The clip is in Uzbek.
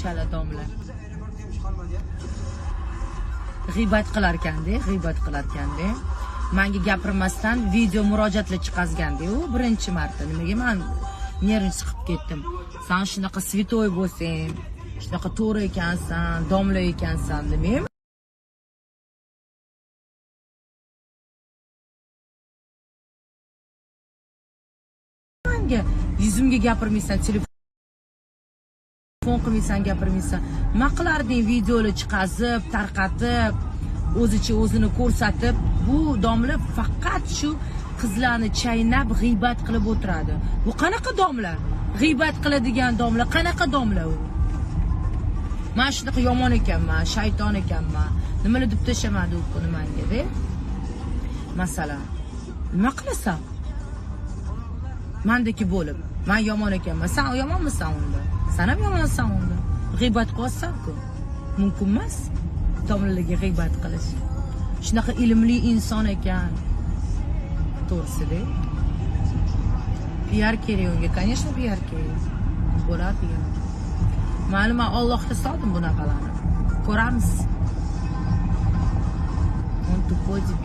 chala domla. G'iybat qilar ekanda g'iybat qilar ekanda manga gapirmasdan video murojaatlar chiqazganda u. Birinchi marta nimaga man nervni chiqib ketdim? San shunaqa svetoy bo'lsang shunaqa to'g'ri ekansan domla ekansan demaymi? Yuzimga gapirmaysan telefon qilmaysan gapirmaysan nima qilarding videoni chiqazib tarqatib o'zicha o'zini ko'rsatib bu domla faqat shu qizlarni chaynab g'iybat qilib o'tiradi. Bu qanaqa domla? G'iybat qiladigan domla qanaqa domla u? Man shunaqa yomon ekanman shayton ekanman. Nimalar deb tashamadi u kuni masalan nima qilasan? Mandeki bo'lib man yomon ekanman. San yomonmisan unda? San ham yomonsan unda. G'iybat qilyapsanku mumkin emas. Domlalarga g'iybat qilish. Shunaqa ilmli inson ekan. To'g'risida. Piar kerak unga. Конечно piar kerak. Bo'ladi mayli man ollohga soldim bunaqalarni. Ko'ramiz. Он тупой дебил